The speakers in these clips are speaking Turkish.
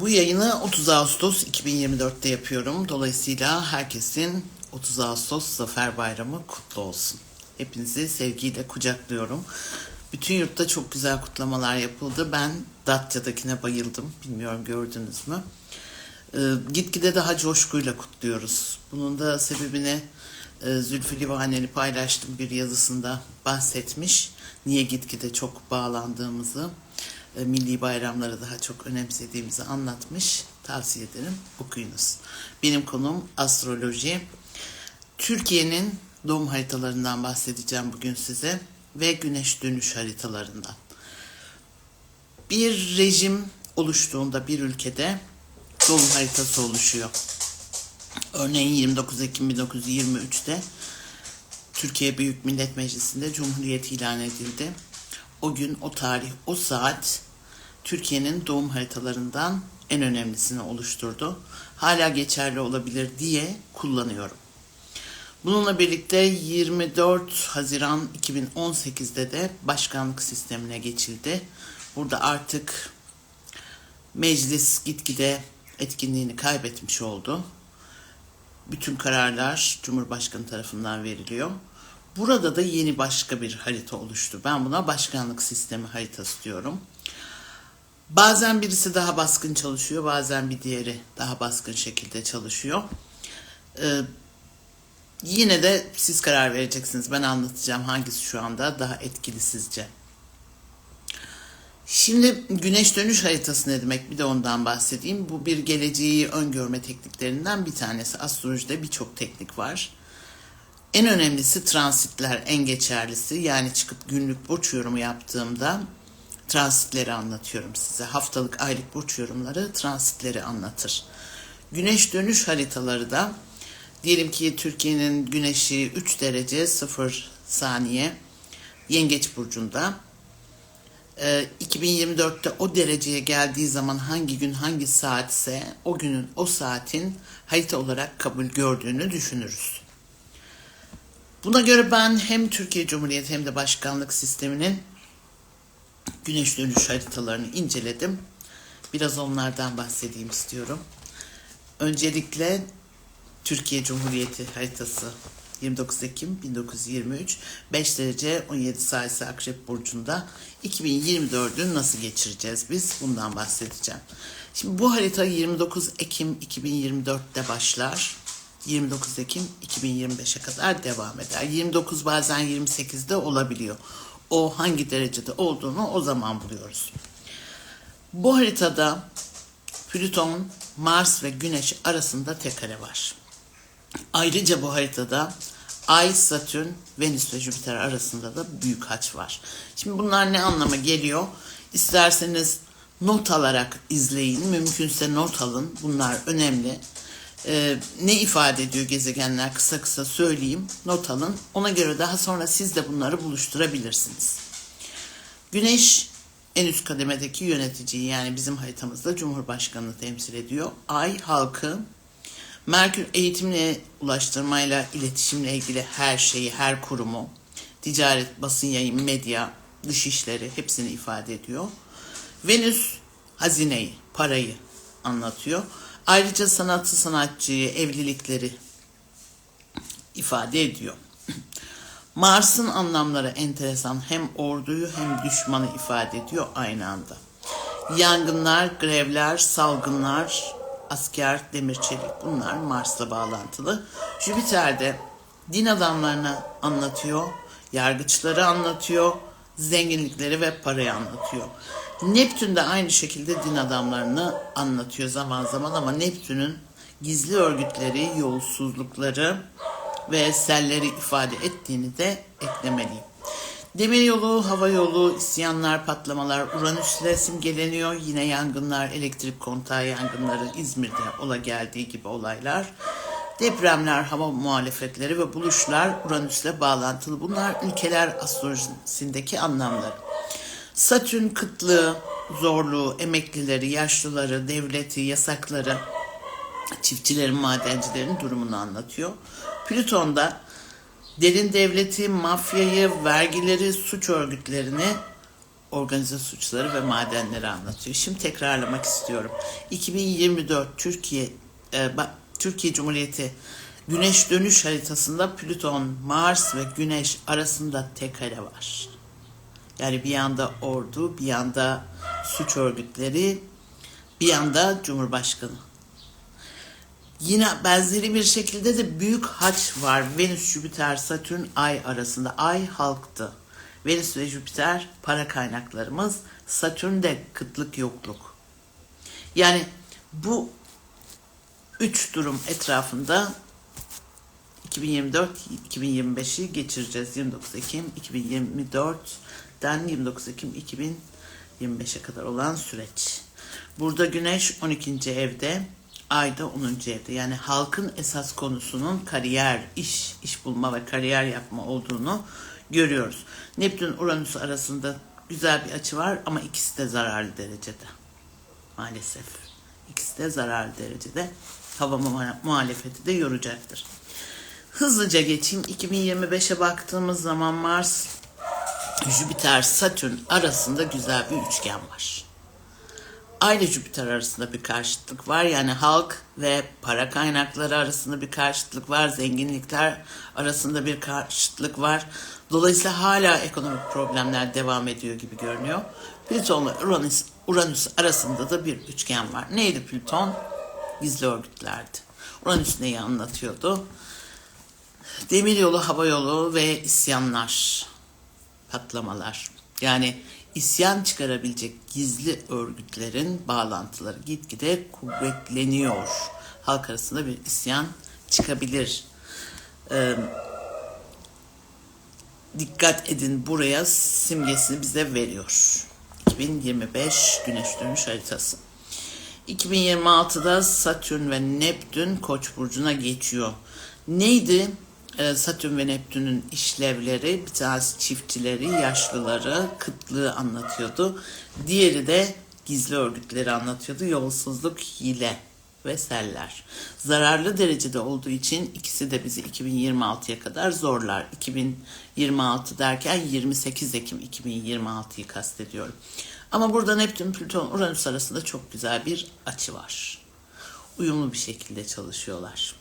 Bu yayını 30 Ağustos 2024'te yapıyorum. Dolayısıyla herkesin 30 Ağustos Zafer Bayramı kutlu olsun. Hepinizi sevgiyle kucaklıyorum. Bütün yurtta çok güzel kutlamalar yapıldı. Ben Datça'dakine bayıldım. Bilmiyorum gördünüz mü? Ee, gitgide daha coşkuyla kutluyoruz. Bunun da sebebini e, Zülfü Livaneli paylaştım bir yazısında bahsetmiş. Niye gitgide çok bağlandığımızı, milli bayramları daha çok önemsediğimizi anlatmış. Tavsiye ederim okuyunuz. Benim konum astroloji. Türkiye'nin doğum haritalarından bahsedeceğim bugün size ve güneş dönüş haritalarından. Bir rejim oluştuğunda bir ülkede doğum haritası oluşuyor. Örneğin 29 Ekim 1923'te Türkiye Büyük Millet Meclisi'nde Cumhuriyet ilan edildi. O gün, o tarih, o saat Türkiye'nin doğum haritalarından en önemlisini oluşturdu. Hala geçerli olabilir diye kullanıyorum. Bununla birlikte 24 Haziran 2018'de de başkanlık sistemine geçildi. Burada artık meclis gitgide etkinliğini kaybetmiş oldu. Bütün kararlar Cumhurbaşkanı tarafından veriliyor. Burada da yeni başka bir harita oluştu. Ben buna başkanlık sistemi haritası diyorum. Bazen birisi daha baskın çalışıyor, bazen bir diğeri daha baskın şekilde çalışıyor. Ee, yine de siz karar vereceksiniz. Ben anlatacağım hangisi şu anda daha etkili sizce. Şimdi güneş dönüş haritası ne demek bir de ondan bahsedeyim. Bu bir geleceği öngörme tekniklerinden bir tanesi. Astrolojide birçok teknik var. En önemlisi transitler en geçerlisi. Yani çıkıp günlük burç yorumu yaptığımda transitleri anlatıyorum size. Haftalık aylık burç yorumları transitleri anlatır. Güneş dönüş haritaları da diyelim ki Türkiye'nin güneşi 3 derece 0 saniye Yengeç burcunda 2024'te o dereceye geldiği zaman hangi gün hangi saatse o günün o saatin harita olarak kabul gördüğünü düşünürüz. Buna göre ben hem Türkiye Cumhuriyeti hem de başkanlık sisteminin güneş dönüş haritalarını inceledim. Biraz onlardan bahsedeyim istiyorum. Öncelikle Türkiye Cumhuriyeti haritası 29 Ekim 1923 5 derece 17 sayısı Akrep Burcu'nda 2024'ü nasıl geçireceğiz biz bundan bahsedeceğim. Şimdi bu harita 29 Ekim 2024'te başlar. 29 Ekim 2025'e kadar devam eder. 29 bazen 28'de olabiliyor. O hangi derecede olduğunu o zaman buluyoruz. Bu haritada Plüton, Mars ve Güneş arasında tek var. Ayrıca bu haritada Ay, Satürn, Venüs ve Jüpiter arasında da büyük haç var. Şimdi bunlar ne anlama geliyor? İsterseniz not alarak izleyin. Mümkünse not alın. Bunlar önemli. Ee, ne ifade ediyor gezegenler kısa kısa söyleyeyim. Not alın. Ona göre daha sonra siz de bunları buluşturabilirsiniz. Güneş en üst kademedeki yöneticiyi yani bizim haritamızda Cumhurbaşkanı temsil ediyor. Ay halkı, Merkür eğitimle, ulaştırmayla, iletişimle ilgili her şeyi, her kurumu, ticaret, basın yayın, medya, dışişleri hepsini ifade ediyor. Venüs hazineyi, parayı anlatıyor. Ayrıca sanatı, sanatçıyı, evlilikleri ifade ediyor. Mars'ın anlamları enteresan. Hem orduyu hem düşmanı ifade ediyor aynı anda. Yangınlar, grevler, salgınlar, asker, demir çelik bunlar Mars'la bağlantılı. Jüpiter de din adamlarını anlatıyor, yargıçları anlatıyor, zenginlikleri ve parayı anlatıyor. Neptün de aynı şekilde din adamlarını anlatıyor zaman zaman ama Neptün'ün gizli örgütleri, yolsuzlukları ve selleri ifade ettiğini de eklemeliyim. Demir yolu, hava yolu, isyanlar, patlamalar Uranüs'le simgeleniyor. Yine yangınlar, elektrik kontağı yangınları İzmir'de ola geldiği gibi olaylar. Depremler, hava muhalefetleri ve buluşlar Uranüs'le bağlantılı. Bunlar ülkeler astrolojisindeki anlamları. Satürn kıtlığı, zorluğu, emeklileri, yaşlıları, devleti, yasakları, çiftçilerin, madencilerin durumunu anlatıyor. Plüton da derin devleti, mafyayı, vergileri, suç örgütlerini organize suçları ve madenleri anlatıyor. Şimdi tekrarlamak istiyorum. 2024 Türkiye e, Türkiye Cumhuriyeti Güneş dönüş haritasında Plüton, Mars ve Güneş arasında tek kare var. Yani bir yanda ordu, bir yanda suç örgütleri, bir yanda Cumhurbaşkanı. Yine benzeri bir şekilde de büyük haç var. Venüs, Jüpiter, Satürn, Ay arasında. Ay halktı. Venüs ve Jüpiter para kaynaklarımız. Satürn de kıtlık yokluk. Yani bu üç durum etrafında 2024-2025'i geçireceğiz. 29 Ekim 2024'den 29 Ekim 2025'e kadar olan süreç. Burada Güneş 12. evde, Ay da 10. evde. Yani halkın esas konusunun kariyer, iş, iş bulma ve kariyer yapma olduğunu görüyoruz. Neptün Uranüs arasında güzel bir açı var ama ikisi de zararlı derecede. Maalesef. İkisi de zararlı derecede. Hava muha- muhalefeti de yoracaktır. Hızlıca geçeyim. 2025'e baktığımız zaman Mars, Jüpiter, Satürn arasında güzel bir üçgen var. Ay ile Jüpiter arasında bir karşıtlık var. Yani halk ve para kaynakları arasında bir karşıtlık var. Zenginlikler arasında bir karşıtlık var. Dolayısıyla hala ekonomik problemler devam ediyor gibi görünüyor. Plüton Uranüs, Uranüs arasında da bir üçgen var. Neydi Plüton? Gizli örgütlerdi. Uranüs neyi anlatıyordu? Demiryolu, hava yolu ve isyanlar, patlamalar. Yani isyan çıkarabilecek gizli örgütlerin bağlantıları gitgide kuvvetleniyor. Halk arasında bir isyan çıkabilir. Ee, dikkat edin buraya simgesini bize veriyor. 2025 Güneş dönüş haritası. 2026'da Satürn ve Neptün Koç burcuna geçiyor. Neydi Satürn ve Neptün'ün işlevleri? Bir tanesi çiftçileri, yaşlıları, kıtlığı anlatıyordu. Diğeri de gizli örgütleri anlatıyordu. Yolsuzluk, hile ve seller. Zararlı derecede olduğu için ikisi de bizi 2026'ya kadar zorlar. 2026 derken 28 Ekim 2026'yı kastediyorum. Ama burada Neptün, Plüton, Uranüs arasında çok güzel bir açı var. Uyumlu bir şekilde çalışıyorlar.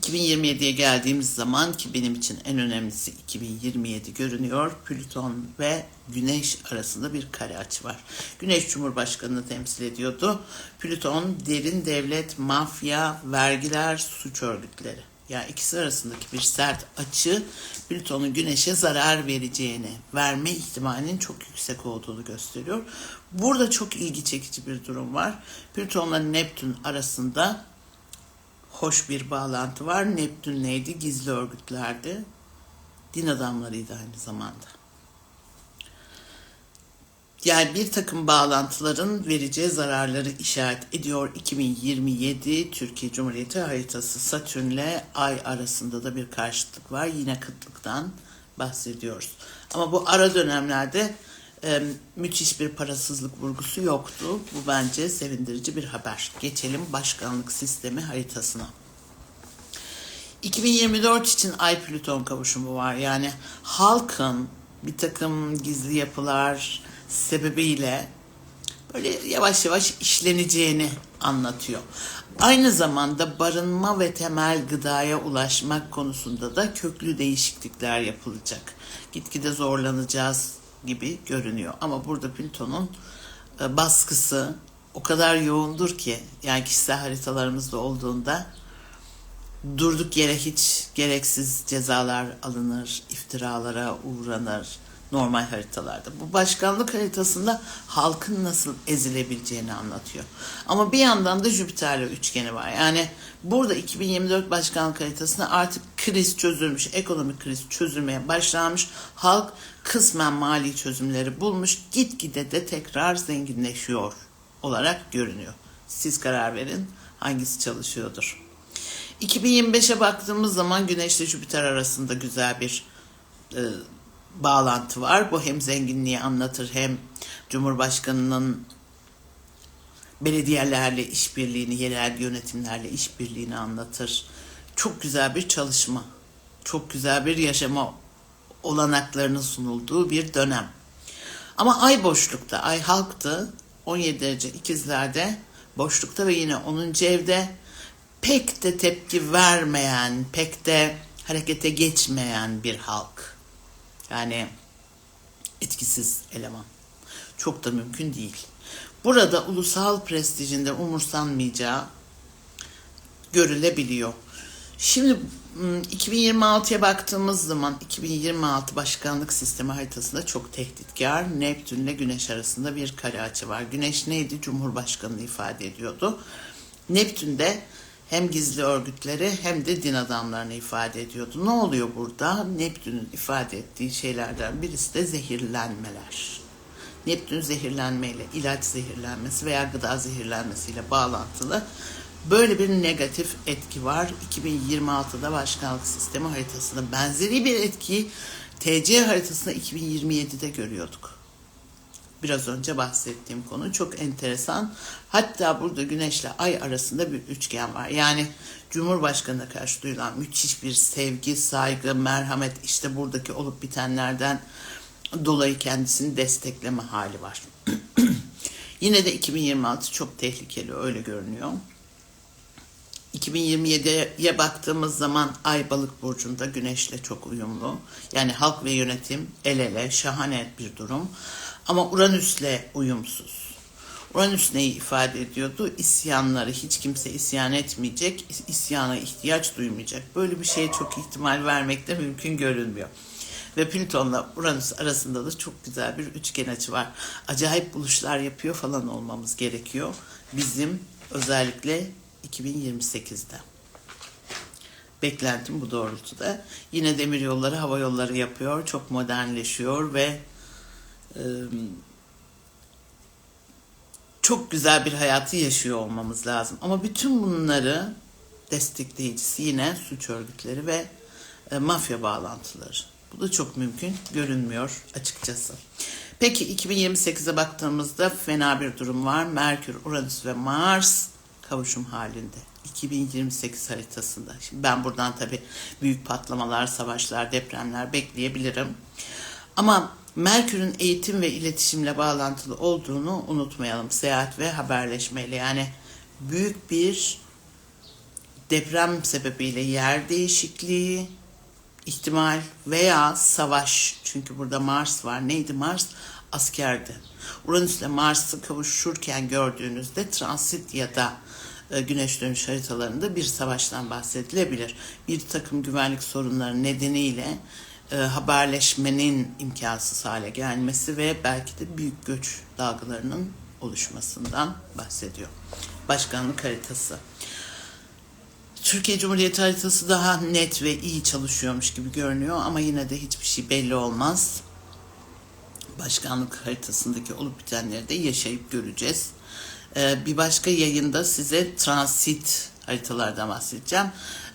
2027'ye geldiğimiz zaman ki benim için en önemlisi 2027 görünüyor. Plüton ve Güneş arasında bir kare açı var. Güneş Cumhurbaşkanı'nı temsil ediyordu. Plüton derin devlet, mafya, vergiler, suç örgütleri. Yani ikisi arasındaki bir sert açı Plüton'un Güneş'e zarar vereceğini, verme ihtimalinin çok yüksek olduğunu gösteriyor. Burada çok ilgi çekici bir durum var. Plüton'la Neptün arasında hoş bir bağlantı var. Neptün neydi? Gizli örgütlerdi. Din adamlarıydı aynı zamanda. Yani bir takım bağlantıların vereceği zararları işaret ediyor. 2027 Türkiye Cumhuriyeti haritası Satürn'le Ay arasında da bir karşıtlık var. Yine kıtlıktan bahsediyoruz. Ama bu ara dönemlerde müthiş bir parasızlık vurgusu yoktu. Bu bence sevindirici bir haber. Geçelim başkanlık sistemi haritasına. 2024 için Ay Plüton kavuşumu var. Yani halkın bir takım gizli yapılar sebebiyle böyle yavaş yavaş işleneceğini anlatıyor. Aynı zamanda barınma ve temel gıdaya ulaşmak konusunda da köklü değişiklikler yapılacak. Gitgide zorlanacağız gibi görünüyor. Ama burada Plüton'un e, baskısı o kadar yoğundur ki yani kişisel haritalarımızda olduğunda durduk yere hiç gereksiz cezalar alınır, iftiralara uğranır normal haritalarda. Bu başkanlık haritasında halkın nasıl ezilebileceğini anlatıyor. Ama bir yandan da Jüpiter'le üçgeni var. Yani burada 2024 başkanlık haritasında artık kriz çözülmüş, ekonomik kriz çözülmeye başlanmış. Halk kısmen mali çözümleri bulmuş, gitgide de tekrar zenginleşiyor olarak görünüyor. Siz karar verin hangisi çalışıyordur. 2025'e baktığımız zaman Güneş ile Jüpiter arasında güzel bir e, bağlantı var. Bu hem zenginliği anlatır hem Cumhurbaşkanının belediyelerle işbirliğini, yerel yönetimlerle işbirliğini anlatır. Çok güzel bir çalışma. Çok güzel bir yaşama olanaklarının sunulduğu bir dönem. Ama ay boşlukta, ay halktı. 17 derece ikizlerde boşlukta ve yine 10. evde pek de tepki vermeyen, pek de harekete geçmeyen bir halk. Yani etkisiz eleman. Çok da mümkün değil. Burada ulusal prestijinde umursanmayacağı görülebiliyor. Şimdi 2026'ya baktığımız zaman 2026 başkanlık sistemi haritasında çok tehditkar. Neptün ile Güneş arasında bir kare açı var. Güneş neydi? Cumhurbaşkanını ifade ediyordu. Neptün de hem gizli örgütleri hem de din adamlarını ifade ediyordu. Ne oluyor burada? Neptün'ün ifade ettiği şeylerden birisi de zehirlenmeler. Neptün zehirlenmeyle, ilaç zehirlenmesi veya gıda zehirlenmesiyle bağlantılı böyle bir negatif etki var. 2026'da başkanlık sistemi haritasında benzeri bir etkiyi TC haritasında 2027'de görüyorduk. Biraz önce bahsettiğim konu çok enteresan. Hatta burada Güneşle Ay arasında bir üçgen var. Yani Cumhurbaşkanı'na karşı duyulan müthiş bir sevgi, saygı, merhamet işte buradaki olup bitenlerden dolayı kendisini destekleme hali var. Yine de 2026 çok tehlikeli öyle görünüyor. 2027'ye baktığımız zaman Ay Balık burcunda Güneş'le çok uyumlu. Yani halk ve yönetim el ele şahane bir durum. Ama Uranüs'le uyumsuz. Uranüs neyi ifade ediyordu? İsyanları hiç kimse isyan etmeyecek, isyana ihtiyaç duymayacak. Böyle bir şeye çok ihtimal vermek de mümkün görünmüyor. Ve Plüton'la Uranüs arasında da çok güzel bir üçgen açı var. Acayip buluşlar yapıyor falan olmamız gerekiyor. Bizim özellikle 2028'de. Beklentim bu doğrultuda. Yine demir yolları, hava yolları yapıyor. Çok modernleşiyor ve çok güzel bir hayatı yaşıyor olmamız lazım. Ama bütün bunları destekleyicisi yine suç örgütleri ve mafya bağlantıları. Bu da çok mümkün görünmüyor açıkçası. Peki 2028'e baktığımızda fena bir durum var. Merkür, Uranüs ve Mars kavuşum halinde. 2028 haritasında. Şimdi ben buradan tabii büyük patlamalar, savaşlar, depremler bekleyebilirim. Ama Merkür'ün eğitim ve iletişimle bağlantılı olduğunu unutmayalım. Seyahat ve haberleşmeyle yani büyük bir deprem sebebiyle yer değişikliği ihtimal veya savaş. Çünkü burada Mars var. Neydi Mars? Askerdi. Uranüs ile Mars'ı kavuşurken gördüğünüzde transit ya da e, güneş dönüş haritalarında bir savaştan bahsedilebilir. Bir takım güvenlik sorunları nedeniyle e, haberleşmenin imkansız hale gelmesi ve belki de büyük göç dalgalarının oluşmasından bahsediyor. Başkanlık haritası. Türkiye Cumhuriyeti haritası daha net ve iyi çalışıyormuş gibi görünüyor ama yine de hiçbir şey belli olmaz. Başkanlık haritasındaki olup bitenleri de yaşayıp göreceğiz. Ee, bir başka yayında size transit haritalardan bahsedeceğim.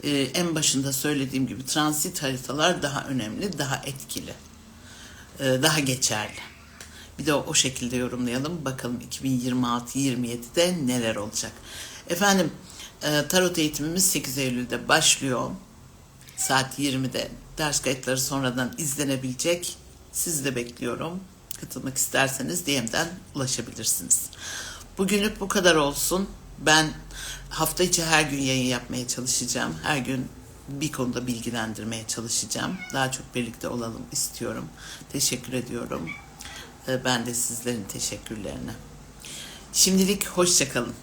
Ee, en başında söylediğim gibi transit haritalar daha önemli, daha etkili, ee, daha geçerli. Bir de o, o şekilde yorumlayalım. Bakalım 2026-27'de neler olacak. Efendim e, tarot eğitimimiz 8 Eylül'de başlıyor. Saat 20'de ders kayıtları sonradan izlenebilecek. Sizi de bekliyorum. Katılmak isterseniz DM'den ulaşabilirsiniz. Bugünlük bu kadar olsun. Ben hafta içi her gün yayın yapmaya çalışacağım. Her gün bir konuda bilgilendirmeye çalışacağım. Daha çok birlikte olalım istiyorum. Teşekkür ediyorum. Ben de sizlerin teşekkürlerine. Şimdilik hoşçakalın.